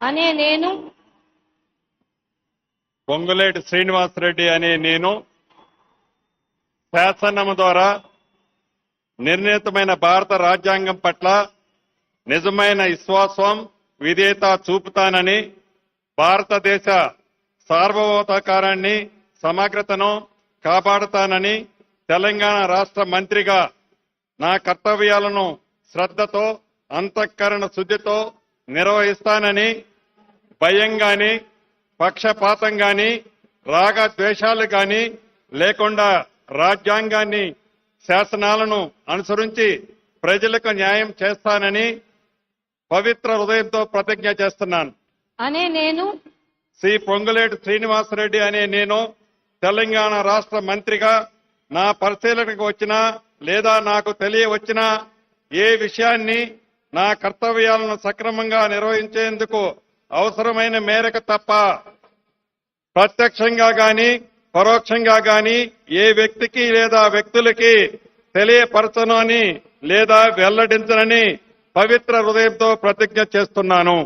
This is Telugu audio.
అనే నేను పొంగులేటి శ్రీనివాసరెడ్డి అనే నేను శాసనము ద్వారా నిర్ణీతమైన భారత రాజ్యాంగం పట్ల నిజమైన విశ్వాసం విధేయత చూపుతానని భారతదేశ సార్వభౌతాకారాన్ని సమగ్రతను కాపాడుతానని తెలంగాణ రాష్ట్ర మంత్రిగా నా కర్తవ్యాలను శ్రద్ధతో అంతఃకరణ శుద్ధితో నిర్వహిస్తానని భయం గాని పక్షపాతం గాని రాగ ద్వేషాలు గాని లేకుండా రాజ్యాంగాన్ని శాసనాలను అనుసరించి ప్రజలకు న్యాయం చేస్తానని పవిత్ర హృదయంతో ప్రతిజ్ఞ చేస్తున్నాను. అనే నేను శ్రీ పొంగులేటి శ్రీనివాసరెడ్డి అనే నేను తెలంగాణ రాష్ట్ర మంత్రిగా నా పరిశీలనకు వచ్చినా లేదా నాకు తెలియవచ్చినా ఏ విషయాన్ని నా కర్తవ్యాలను సక్రమంగా నిర్వహించేందుకు అవసరమైన మేరకు తప్ప ప్రత్యక్షంగా గాని పరోక్షంగా గాని ఏ వ్యక్తికి లేదా వ్యక్తులకి తెలియపరచనని లేదా వెల్లడించనని పవిత్ర హృదయంతో ప్రతిజ్ఞ చేస్తున్నాను.